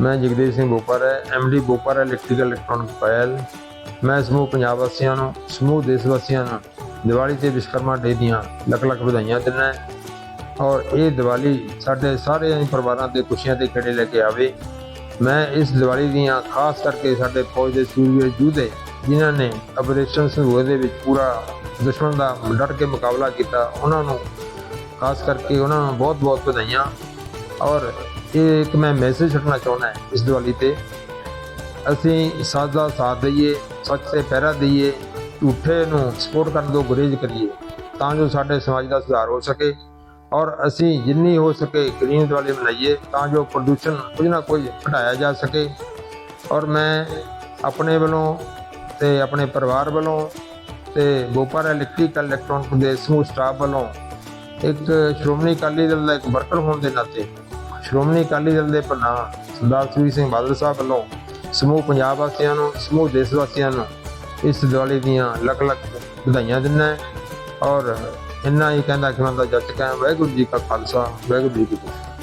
ਮੈਂ ਜਗਦੀਪ ਸਿੰਘ ਬੋਪਰ ਹੈ MD Bopar electrical electronic Payal ਮੈਂ ਸਮੂਹ ਪੰਜਾਬ ਵਾਸੀਆਂ ਨੂੰ, ਸਮੂਹ ਦੇਸ਼ ਵਾਸੀਆਂ ਨੂੰ ਦੀਵਾਲੀ ਤੇ ਵਿਸ਼ਕਰਮਾ ਡੇ ਦੀਆਂ ਲੱਖ ਲੱਖ ਵਧਾਈਆਂ ਦਿੰਦਾ ਔਰ ਇਹ ਦੀਵਾਲੀ ਸਾਡੇ ਸਾਰੇ ਹੀ ਪਰਿਵਾਰਾਂ ਦੇ ਖੁਸ਼ੀਆਂ ਦੇ ਖੇੜੇ ਲੈ ਕੇ ਆਵੇ। ਮੈਂ ਇਸ ਦੀਵਾਲੀ ਦੀਆਂ ਖਾਸ ਕਰਕੇ ਸਾਡੇ ਫੌਜ ਦੇ ਸੂਰਵੀਰ ਯੋਧੇ, ਜਿਨ੍ਹਾਂ ਨੇ ਆਪਰੇਸ਼ਨ ਸੰਘੂਏ ਦੇ ਵਿੱਚ ਪੂਰਾ ਦੁਸ਼ਮਣ ਦਾ ਡਟ ਕੇ ਮੁਕਾਬਲਾ ਕੀਤਾ, ਉਹਨਾਂ ਨੂੰ ਖਾਸ ਕਰਕੇ ਉਹਨਾਂ ਨੂੰ ਬਹੁਤ ਬਹੁਤ ਵਧਾਈਆਂ। ਔਰ ਇਹ ਇੱਕ ਮੈਂ ਮੈਸੇਜ ਛੱਡਣਾ ਚਾਹੁੰਦਾ ਇਸ ਦੀਵਾਲੀ ਤੇ। ਅਸੀਂ ਸੱਚ ਦਾ ਸਾਥ ਦਈਏ, ਸੱਚ ਤੇ ਪਹਿਰਾ ਦਈਏ, ਝੂਠੇ ਨੂੰ ਸਪੋਰਟ ਕਰਨ ਤੋਂ ਗੁਰੇਜ਼ ਕਰੀਏ, ਤਾਂ ਜੋ ਸਾਡੇ ਸਮਾਜ ਦਾ ਸੁਧਾਰ ਹੋ ਸਕੇ। ਔਰ ਅਸੀਂ ਜਿੰਨੀ ਹੋ ਸਕੇ ਗ੍ਰੀਨ ਦੀਵਾਲੀ ਮਨਾਈਏ, ਤਾਂ ਜੋ ਪ੍ਰਦੂਸ਼ਣ ਕੁਝ ਨਾ ਕੁਝ ਘਟਾਇਆ ਜਾ ਸਕੇ। ਔਰ ਮੈਂ ਆਪਣੇ ਵੱਲੋਂ ਤੇ ਆਪਣੇ ਪਰਿਵਾਰ ਵੱਲੋਂ ਤੇ ਬੋਪਰ ਇਲੈਕਟ੍ਰੀਕਲ ਇਲੈਕਟ੍ਰੋਨਿਕ ਦੇ ਸਮੂਹ ਸਟਾਫ ਵੱਲੋਂ ਇੱਕ ਸ਼੍ਰੋਮਣੀ ਅਕਾਲੀ ਦਲ ਦਾ ਇੱਕ ਵਰਕਰ ਹੋਣ ਦੇ ਨਾਤੇ ਸ਼੍ਰੋਮਣੀ ਅਕਾਲੀ ਦਲ ਦੇ ਪ੍ਰਧਾਨ ਸਰਦਾਰ ਸੁਖਬੀਰ ਸਿੰਘ ਬਾਦਲ ਸਾਹਿਬ ਵੱਲੋਂ ਸਮੂਹ ਪੰਜਾਬ ਵਾਸੀਆਂ ਨੂੰ, ਸਮੂਹ ਦੇਸ਼ ਵਾਸੀਆਂ ਨੂੰ ਇਸ ਦੀਵਾਲੀ ਦੀਆਂ ਲੱਖ ਲੱਖ ਵਧਾਈਆਂ ਦਿੰਦਾ ਹੈ ਔਰ ਇੰਨਾ ਹੀ ਕਹਿੰਦਾ ਕਿ ਮੈਂ ਦਾ ਜੱਟ ਕਹਿ ਵਾਹਿਗੁਰੂ ਜੀ ਕਾ ਖਾਲਸਾ, ਵਾਹਿਗੁਰੂ ਜੀ ਕੀ ਫਤਿਹ।